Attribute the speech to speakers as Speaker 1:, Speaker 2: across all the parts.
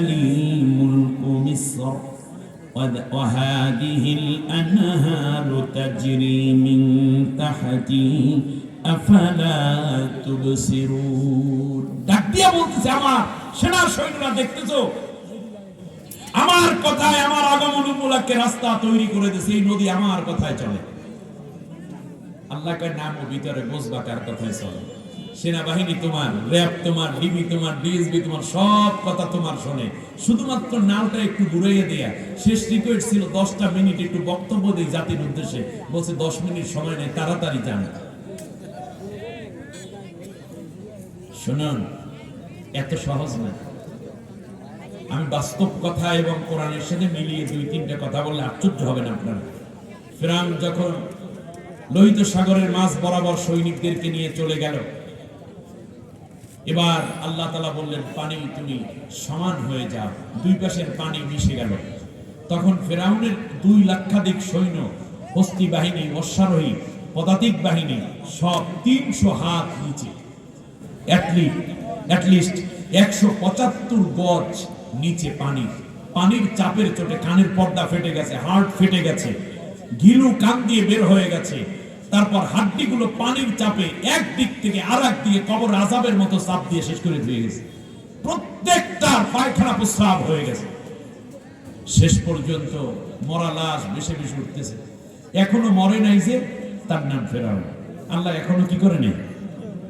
Speaker 1: لي ملك مصر وذ- وهذه الأنهار تجري من تحتي أفلا تبصرون ডাক দিয়া বলতেছে আমার সেনা সৈন্যরা দেখতেছো আমার কথায় আমার আগমন উপলক্ষে রাস্তা তৈরি করে দিয়েছে এই নদী আমার কথায় চলে আল্লাহ কয় নাম ও ভিতরে বুঝবা কার কথায় চলে সেনাবাহিনী তোমার, র্যাব তোমার, ডিবি তোমার, ডিএসবি তোমার, সব কথা তোমার শোনে। শুধুমাত্র নামটা একটু ঘুরাইয়ে দেয়া, শেষ রিকোয়েস্ট ছিল দশটা মিনিট একটু বক্তব্য দিই জাতির উদ্দেশ্যে। বলছে, দশ মিনিট সময় নেই, তাড়াতাড়ি যান। শুনুন, এত সহজ না। আমি বাস্তব কথা এবং কোরআনের সাথে মিলিয়ে দুই, তিনটা কথা বললে আশ্চর্য হবেন আপনারা। ফেরাম যখন লোহিত সাগরের মাছ বরাবর সৈনিকদেরকে নিয়ে চলে গেল এবার আল্লাহ তালা বললেন, পানি তুমি সমান হয়ে যাও। দুই পাশের পানি মিশে গেল। তখন ফেরাউনের দুই লক্ষাধিক সৈন্য, হস্তি বাহিনী, অশ্বারোহী, পদাতিক বাহিনী, সব তিনশো হাত নিচে। অ্যাটলিস্ট একশো পঁচাত্তর গজ নিচে পানি। পানির চাপের চোটে কানের পর্দা ফেটে গেছে হার্ট ফেটে গেছে ঘিলু কান দিয়ে বের হয়ে গেছে। তারপর হাড্ডিগুলো পানির চাপে এক দিক থেকে আর এক দিকে কবর আজাবের মতো চাপ দিয়ে শেষ করে দিয়ে গেছে। প্রত্যেকটার পায়খানা প্রস্রাব হয়ে গেছে। শেষ পর্যন্ত মরা লাশ বেশি বেশি উঠতেছে। এখনও মরে নাই যে, তার নাম ফেরাও আল্লাহ এখনও কি করে নেই?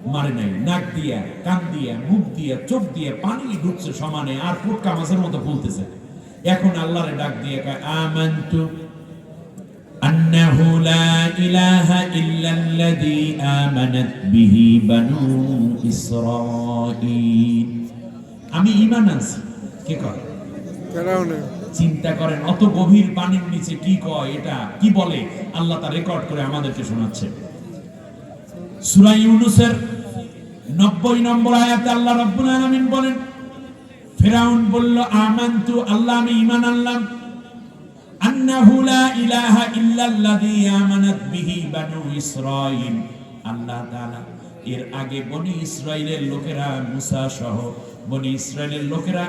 Speaker 1: মারে নাই। নাক দিয়া, কান দিয়া, মুখ দিয়া, চোখ দিয়া পানি ঢুকছে সমানে আর ফুটকা মাছের মতো ফুলতেছে। এখন আল্লাহরে ডাক দিয়ে কয় আন্নাহু লা ইলাহা ইল্লাল্লাযী আমানাত বিহি বানু ইসরাঈল আমি ঈমান আনছি। কে কয়? চিন্তা করেন অত গভীর পানির নিচে কি কয় এটা? কি বলে? আল্লাহ তা রেকর্ড করে আমাদেরকে শোনাচ্ছে। সূরা ইউনুসের 90 নম্বর আয়াতে আল্লাহ রাব্বুল আলামিন বলেন ফিরাউন বলল আমানতু আল্লাহ আমি ঈমান আনলাম। আন্নাহু লা ইলাহা ইল্লাল্লাযী আমানাত বিহি বানু ইসরাঈল। আল্লাহ তাআলা এর আগে বনি লোকেরা সহ বনি লোকেরা,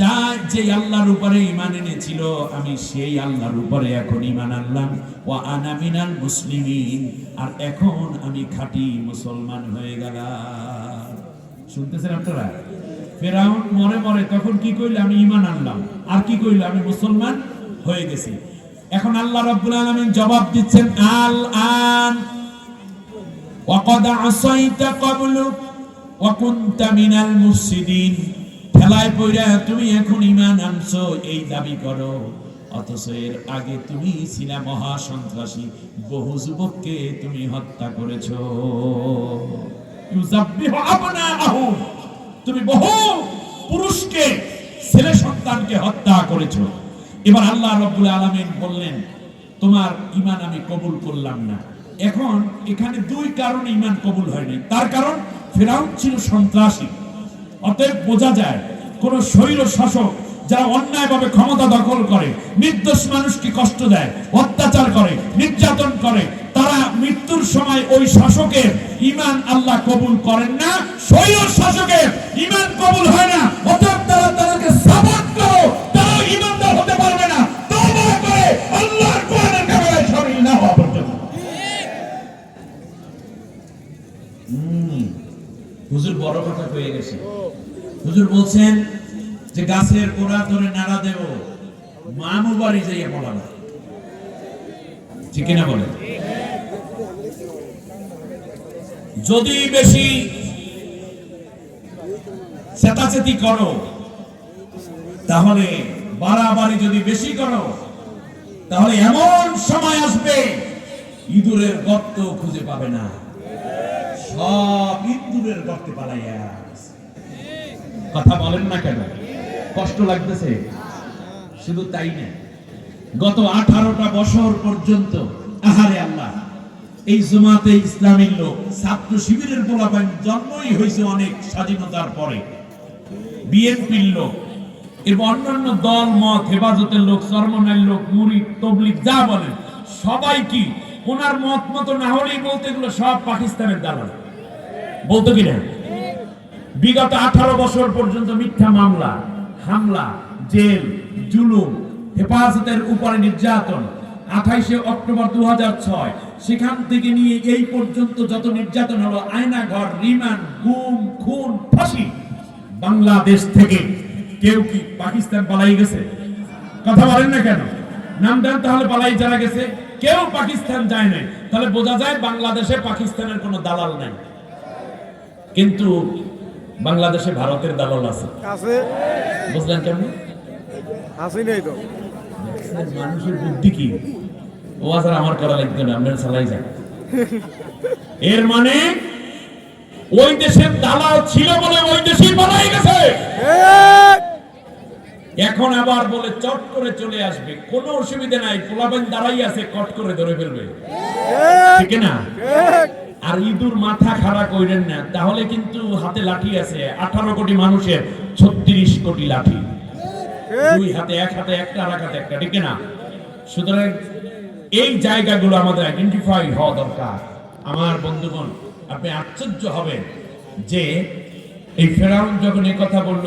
Speaker 1: যা যে আল্লাহর উপরে এনেছিল, আমি সেই আল্লাহর উপরে এখন ঈমান আনলাম। ওয়া আনা মিনাল মুসলিমিন। আর এখন আমি খাঁটি মুসলমান হয়ে গেলাম। শুনতেছেন আপনারা? ফেরাউন মরে মরে তখন কি কইল, আমি ঈমান আনলাম। আর কি কইল, আমি মুসলমান হয়ে গেছি। এখন আল্লাহ রাব্বুল আলামিন জবাব দিচ্ছেন আল আন ওয়াকাদ আসাইতা ক্বাবলু ওয়া কুনতা মিনাল মুফসিদিন। ঠেলায় পইরা তুমি এখন ঈমান আনছো, এই দাবি করো। অথচ এর আগে তুমি ছিলা মহা সন্ত্রাসী বহু যুবককে তুমি হত্যা করেছ। ইউযাব্বিহু আবনাআহুম তুমি বহু পুরুষকে, ছেলে সন্তানকে হত্যা করেছ। এবার আল্লাহ রব্বুল আলামিন বললেন, তোমার ঈমান আমি কবুল করলাম না। এখন এখানে দুই কারণে ঈমান কবুল হয়নি। তার কারণ, ফেরাউন ছিল সন্ত্রাসী। অতএব বোঝা যায়, কোন স্বৈর শাসক যারা অন্যায়ভাবে ক্ষমতা দখল করে, নির্দোষ মানুষকে কষ্ট দেয়, অত্যাচার করে, নির্যাতন করে, তারা মৃত্যুর সময় ওই শাসকের ঈমান আল্লাহ কবুল করেন না। স্বৈর শাসকের হুজুর বড় কথা কয়ে গেছে। হুজুর বলছেন যে গাছের গোড়া ধরে নাড়া দেব, মামু বাড়ি যাইয়া ঠিক বলে যদি বেশি চেতাচেতি করো, তাহলে বাড়াবাড়ি যদি বেশি করো, তাহলে এমন সময় আসবে, ইঁদুরের গর্ত খুঁজে পাবে না। সব ইঁদুরের গর্তে পালাইয়া। কথা বলেন না কেন? কষ্ট লাগতেছে। শুধু তাই না, গত আঠারোটা বছর পর্যন্ত, আহারে আল্লাহ, এই জমাতে ইসলামের লোক ছাত্র শিবিরের পোলাপাইন জন্মই হয়েছে অনেক স্বাধীনতার পরে। বিএনপির লোক এবং অন্যান্য দল, মত, হেফাজতের লোক, সরমনের লোক মুড়ি তবলিক যা বলেন, সবাই কি ওনার মত মতো না হলেই বলতে এগুলো সব পাকিস্তানের দালাল? বলতো কি না বিগত আঠারো বছর পর্যন্ত মিথ্যা মামলা, হামলা, জেল, জুলুম, হেফাজতের উপরে নির্যাতন, আঠাইশে অক্টোবর দু হাজার ছয়, সেখান থেকে নিয়ে এই পর্যন্ত যত নির্যাতন হলো, আয়নাঘর, রিমান্ড, গুম, খুন, ফাঁসি, বাংলাদেশ থেকে কেউ কি পাকিস্তান পালাই গেছে? কথা বলেন না কেন? নাম দেন তাহলে পালাই যারা গেছে, কেউ পাকিস্তান যায় নাই। তাহলে বোঝা যায় বাংলাদেশে পাকিস্তানের কোনো দালাল নাই। কিন্তু বাংলাদেশে ভারতের দালাল আছে। বুঝলেন কেমন?
Speaker 2: তো।
Speaker 1: মানুষের বুদ্ধি কি? ও আসার আমার করা লাগবে না আপনার চালাই যান। এর মানে ওই দেশের দালাল ছিল বলে ওই দেশই পালাই গেছে। এখন আবার বলে চট করে চলে আসবে কোনো অসুবিধা নাই পোলাবেন দাঁড়াই আছে কট করে ধরে ফেলবে।
Speaker 2: ঠিক
Speaker 1: না? আর ইঁদুর মাথা খাড়া কইরেন না। তাহলে কিন্তু হাতে লাঠি আছে। আঠারো কোটি মানুষের ছত্রিশ কোটি লাঠি। দুই হাতে, এক হাতে, একটা আর এক হাতে, একটা, ঠিক না সুতরাং এই জায়গাগুলো আমাদের আইডেন্টিফাই হওয়া দরকার। আমার বন্ধুগণ, আপনি আশ্চর্য হবেন যে এই ফেরাউন যখন এই কথা বলল